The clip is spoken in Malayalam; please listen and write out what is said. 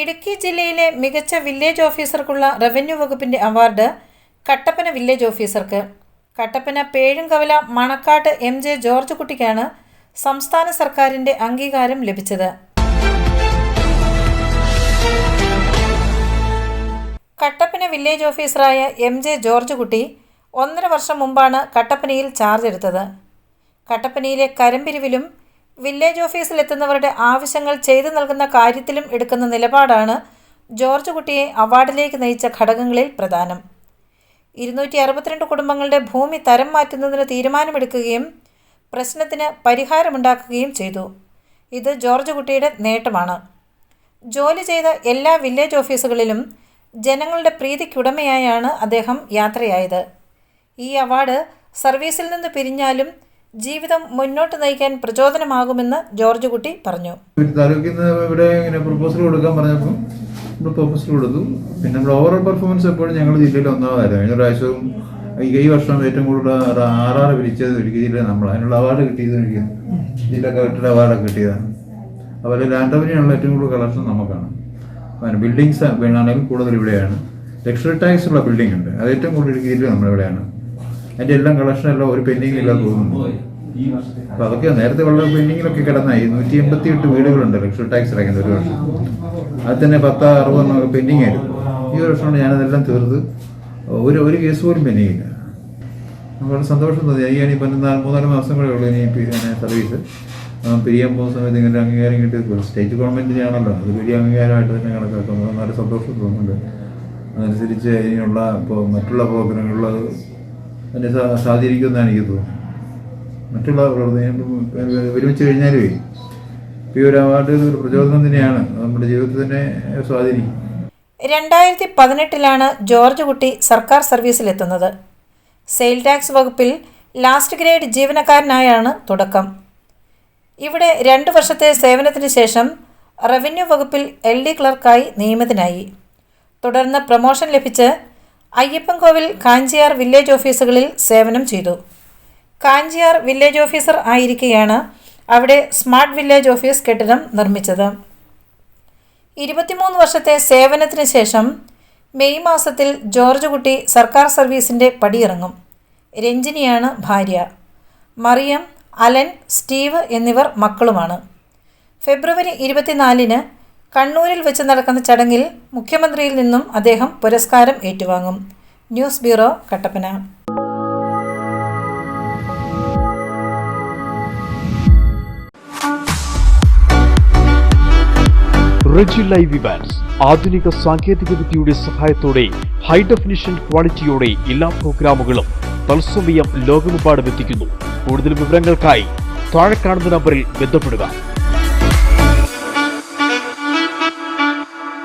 ഇടുക്കി ജില്ലയിലെ മികച്ച വില്ലേജ് ഓഫീസർക്കുള്ള റവന്യൂ വകുപ്പിന്റെ അവാർഡ് കട്ടപ്പന വില്ലേജ് ഓഫീസർക്ക് Kattappana Pezhumkavala Manakkattu M J George കുട്ടിക്കാണ് സംസ്ഥാന സർക്കാരിന്റെ അംഗീകാരം ലഭിച്ചത്. കട്ടപ്പന വില്ലേജ് ഓഫീസറായ എം ജെ ജോർജ് കുട്ടി ഒന്നര വർഷം മുമ്പാണ് കട്ടപ്പനയിൽ ചാർജ് എടുത്തത്. കട്ടപ്പനയിലെ കരംപിരിവിലും വില്ലേജ് ഓഫീസിലെത്തുന്നവരുടെ ആവശ്യങ്ങൾ ചെയ്തു നൽകുന്ന കാര്യത്തിലും എടുക്കുന്ന നിലപാടാണ് ജോർജ് കുട്ടിയെ അവാർഡിലേക്ക് നയിച്ച ഘടകങ്ങളിൽ പ്രധാനം. ഇരുന്നൂറ്റി അറുപത്തിരണ്ട് കുടുംബങ്ങളുടെ ഭൂമി തരം മാറ്റുന്നതിന് തീരുമാനമെടുക്കുകയും പ്രശ്നത്തിന് പരിഹാരമുണ്ടാക്കുകയും ചെയ്തു. ഇത് ജോർജ് കുട്ടിയുടെ നേട്ടമാണ്. ജോലി ചെയ്ത എല്ലാ വില്ലേജ് ഓഫീസുകളിലും ജനങ്ങളുടെ പ്രീതിക്കുടമയായാണ് അദ്ദേഹം യാത്രയായത്. ഈ അവാർഡ് സർവീസിൽ നിന്ന് പിരിഞ്ഞാലും ജീവിതം മുന്നോട്ട് നയിക്കാൻ പ്രചോദനമാകുമെന്ന് ജോർജ് കുട്ടി പറഞ്ഞു. താലൂക്കിൽ നിന്ന് ഇവിടെ ഇങ്ങനെ പ്രപ്പോസൽ കൊടുക്കാൻ പറഞ്ഞപ്പോൾ നമ്മൾ പ്രപ്പോസൽ കൊടുത്തു. പിന്നെ നമ്മുടെ ഓവറോൾ പെർഫോമൻസ് എപ്പോഴും ഞങ്ങൾ ജില്ലയിൽ ഒന്നാമതായിരുന്നു. കഴിഞ്ഞ പ്രാവശ്യവും ഈ വർഷം ഏറ്റവും കൂടുതൽ ആറ് ആറാറ് പിരിച്ചത് ഇടുക്കി ജില്ലയിൽ നമ്മൾ അതിനുള്ള അവാർഡ് കിട്ടിയത് ഇടുക്കി ജില്ലാ കളക്ടറുടെ അവാർഡൊക്കെ കിട്ടിയതാണ്. അതുപോലെ ലാൻഡ് റവന്യൂള്ള ഏറ്റവും കൂടുതൽ കളക്ഷൻ നമുക്കാണ്. പിന്നെ ബിൽഡിങ്സ് വേണമെങ്കിൽ കൂടുതൽ ഇവിടെയാണ്. ലക്ഷറി ടാക്സ് ഉള്ള ബിൽഡിംഗ് ഉണ്ട്. അത് ഏറ്റവും കൂടുതൽ ഇടുക്കി ജില്ലയിൽ നമ്മളിവിടെയാണ്. അതിന്റെ എല്ലാം കളക്ഷൻ എല്ലാം ഒരു പെൻഡിങ് തോന്നുന്നു അപ്പൊ അതൊക്കെ നേരത്തെ വളരെ പെൻഡിങ്ങിലൊക്കെ കിടന്നായി. നൂറ്റി എൺപത്തി എട്ട് വീടുകളുണ്ട് ലക്ഷറി ടാക്സ് അടയ്ക്കുന്നത് ഒരു വർഷം. അത് തന്നെ പത്ത് നമുക്ക് പെൻഡിങ് ആയിരുന്നു. ഈ വർഷമാണ് ഞാനതെല്ലാം തീർത്ത്. ഒരു ഒരു കേസ് പോലും പെൻഡിങ് ഇല്ല. വളരെ സന്തോഷം തോന്നി. എനിക്ക് ഇപ്പം നാല് മൂന്നാൽ മാസം കൂടെ ഉള്ളൂ ഇനി സർവീസ് പിരിയാൻ പോകുന്ന സമയത്ത് ഇങ്ങനെ അംഗീകാരം കിട്ടിയത് സ്റ്റേറ്റ് ഗവൺമെന്റിനാണല്ലോ അത് വലിയ അംഗീകാരമായിട്ട് തന്നെ കണക്കാക്കുന്നത് നല്ല സന്തോഷം തോന്നുന്നുണ്ട്. അതനുസരിച്ച് ഇനിയുള്ള ഇപ്പോൾ മറ്റുള്ള പ്രോഗ്രാമുകളിൽ സ്വാ- സ്വാധീനിക്കുമെന്നാണ് എനിക്ക് തോന്നുന്നത് മറ്റുള്ള പ്രവർത്തനം ഒരുമിച്ച് കഴിഞ്ഞാലേ ഈ ഒരു അവാർഡ് ഒരു പ്രചോദനം തന്നെയാണ്. നമ്മുടെ ജീവിതത്തിൽ തന്നെ സ്വാധീനിക്കും. രണ്ടായിരത്തി പതിനെട്ടിലാണ് ജോർജ് കുട്ടി സർക്കാർ സർവീസിലെത്തുന്നത്. സെയിൽ ടാക്സ് വകുപ്പിൽ ലാസ്റ്റ് ഗ്രേഡ് ജീവനക്കാരനായാണ് തുടക്കം. ഇവിടെ രണ്ട് വർഷത്തെ സേവനത്തിന് ശേഷം റവന്യൂ വകുപ്പിൽ എൽ ഡി ക്ലർക്കായി നിയമിതനായി. തുടർന്ന് പ്രമോഷൻ ലഭിച്ച് അയ്യപ്പൻകോവിൽ കാഞ്ചിയാർ വില്ലേജ് ഓഫീസുകളിൽ സേവനം ചെയ്തു. കാഞ്ചിയാർ വില്ലേജ് ഓഫീസർ ആയിരിക്കെയാണ് അവിടെ സ്മാർട്ട് വില്ലേജ് ഓഫീസ് കെട്ടിടം നിർമ്മിച്ചത്. ഇരുപത്തിമൂന്ന് വർഷത്തെ സേവനത്തിന് ശേഷം മെയ് മാസത്തിൽ ജോർജ് കുട്ടി സർക്കാർ സർവീസിന്റെ പടിയിറങ്ങും. രഞ്ജിനിയാണ് ഭാര്യ. മറിയം അലൻ സ്റ്റീവ് എന്നിവർ മക്കളുമാണ്. ഫെബ്രുവരി ഇരുപത്തിനാലിന് കണ്ണൂരിൽ വെച്ച് നടക്കുന്ന ചടങ്ങിൽ മുഖ്യമന്ത്രിയിൽ നിന്നും അദ്ദേഹം പുരസ്കാരം ഏറ്റുവാങ്ങും. News bureau Kattappana. Reji live Evans ആധുനിക സാങ്കേതിക വിദ്യയുടെ സഹായത്തോടെ ഹൈ ഡെഫിനിഷൻ ക്വാളിറ്റിയോടെ എല്ലാ പ്രോഗ്രാമുകളും തത്സമയം ലോകമെമ്പാടും എത്തിക്കുന്നു. കൂടുതൽ വിവരങ്ങൾക്കായി താഴെ കാണുന്ന നമ്പറിൽ ബന്ധപ്പെടുക.